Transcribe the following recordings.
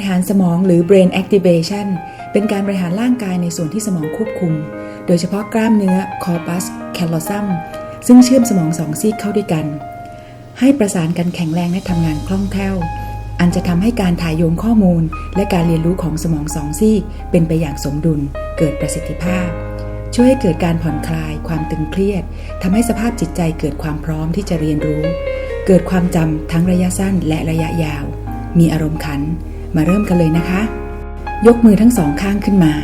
ริหารสมองหรือ brain activation เป็นการบริหารร่างกายในส่วนที่สมองควบคุม โดยเฉพาะกล้ามเนื้อ corpus callosum ซึ่งเชื่อมสมองสองซีกเข้าด้วยกัน ให้ประสานกันแข็งแรงและทำงานคล่องแคล่ว อันจะทำให้การถ่ายโยงข้อมูล และการเรียนรู้ของสมองสองซีก เป็นไปอย่างสมดุล เกิดประสิทธิภาพ ช่วยให้เกิดการผ่อนคลาย ความตึงเครียดทำให้สภาพจิตใจเกิดความพร้อมที่จะเรียนรู้ เกิดความจำทั้งระยะสั้นและระยะยาว มีอารมณ์ขัน มาเริ่มกันเลยนะคะ ยกมือทั้งสองข้างขึ้นมา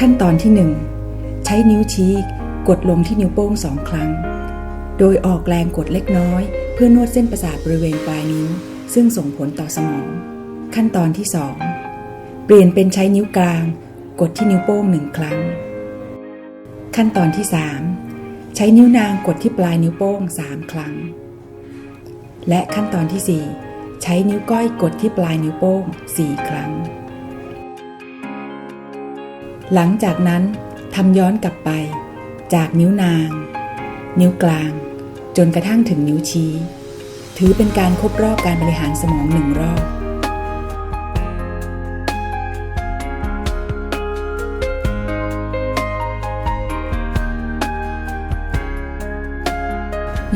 ขั้นตอนที่ 1 ใช้นิ้วชี้กดลงที่นิ้วโป้งสองครั้ง โดยออกแรงกดเล็กน้อย เพื่อนวดเส้นประสาทบริเวณปลายนิ้ว ซึ่งส่งผลต่อสมอง ขั้นตอนที่ 2 เปลี่ยนเป็นใช้นิ้วกลาง กดที่นิ้วโป้งหนึ่งครั้ง ขั้นตอนที่ 3 ใช้นิ้วนางกดที่ปลายนิ้วโป้ง 3 ครั้ง และขั้นตอนที่ 4 ใช้นิ้วก้อยกดที่ปลายนิ้วโป้ง 4 ครั้ง หลังจากนั้นทำย้อนกลับไป จากนิ้วนาง นิ้วกลาง จนกระทั่งถึงนิ้วชี้ ถือเป็นการครบรอบการบริหารสมองหนึ่งรอบ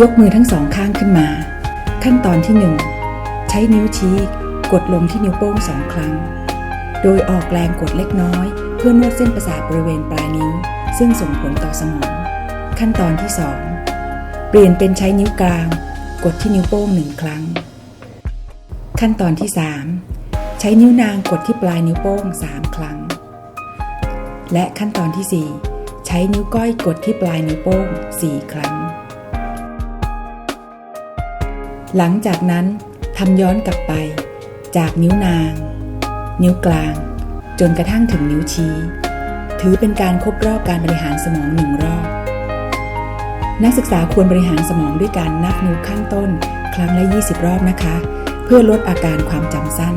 ยกมือทั้งสองข้างขึ้นมา ขั้นตอนที่1ใช้นิ้วชี้กดลงที่นิ้วโป้งสองครั้ง โดยออกแรงกดเล็กน้อย เพื่อนวดเส้นประสาทบริเวณปลายนิ้ว ซึ่งส่งผลต่อสมอง ขั้นตอนที่ 2 เปลี่ยนเป็นใช้นิ้วกลาง กดที่นิ้วโป้งหนึ่งครั้ง ขั้นตอนที่ 3 ใช้นิ้วนางกดที่ปลายนิ้วโป้ง 3 ครั้ง และขั้นตอนที่ 4 ใช้นิ้วก้อยกดที่ปลายนิ้วโป้ง 4 ครั้ง หลังจากนั้น ทำย้อนกลับไป จากนิ้วนาง นิ้วกลาง จนกระทั่งถึงนิ้วชี้ ถือเป็นการครบรอบการบริหารสมองหนึ่งรอบ นักศึกษาควรบริหารสมองด้วยการนับนิ้วข้างต้น ครั้งละ 20 รอบนะคะ เพื่อลดอาการความจำสั้น